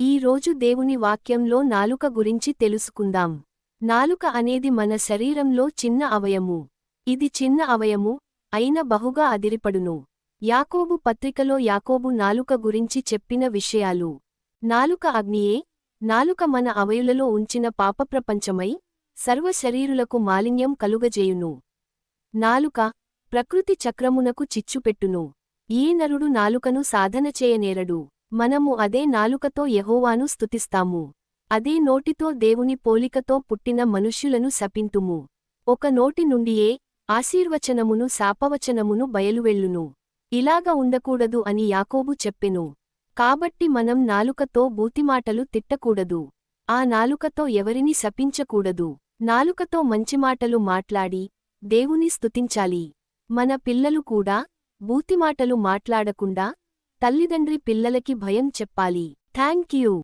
ఈ రోజు దేవుని వాక్యంలో నాలుక గురించి తెలుసుకుందాం. నాలుక అనేది మన శరీరంలో చిన్న అవయము. ఇది చిన్న అవయము అయిన బహుగా అదిరిపడును. యాకోబు పత్రికలో యాకోబు నాలుక గురించి చెప్పిన విషయాలు. నాలుక అగ్నియే నాలుక మన అవయులలో ఉంచిన పాపప్రపంచమై సర్వశరీరులకు మాలిన్యం కలుగజేయును. నాలుక ప్రకృతి చక్రమునకు చిచ్చుపెట్టును. ఈ నరుడు నాలుకను సాధన చేయనేరడు. మనము అదే నాలుకతో యహోవాను స్తుతిస్తాము. అదే నోటితో దేవుని పోలికతో పుట్టిన మనుష్యులను శపింతుము. ఒక నోటి నుండియే ఆశీర్వచనమును శాపవచనమును బయలువెళ్ళును. ఇలాగ ఉండకూడదు అని యాకోబు చెప్పెను. కాబట్టి మనం నాలుకతో బూతిమాటలు తిట్టకూడదు. ఆ నాలుకతో ఎవరిని శపించకూడదు. నాలుకతో మంచిమాటలు మాట్లాడి దేవుని స్తుతించాలి. మన పిల్లలు కూడా బూతిమాటలు మాట్లాడకుండా తల్లిదండ్రి పిల్లలకి భయం చెప్పాలి. Thank you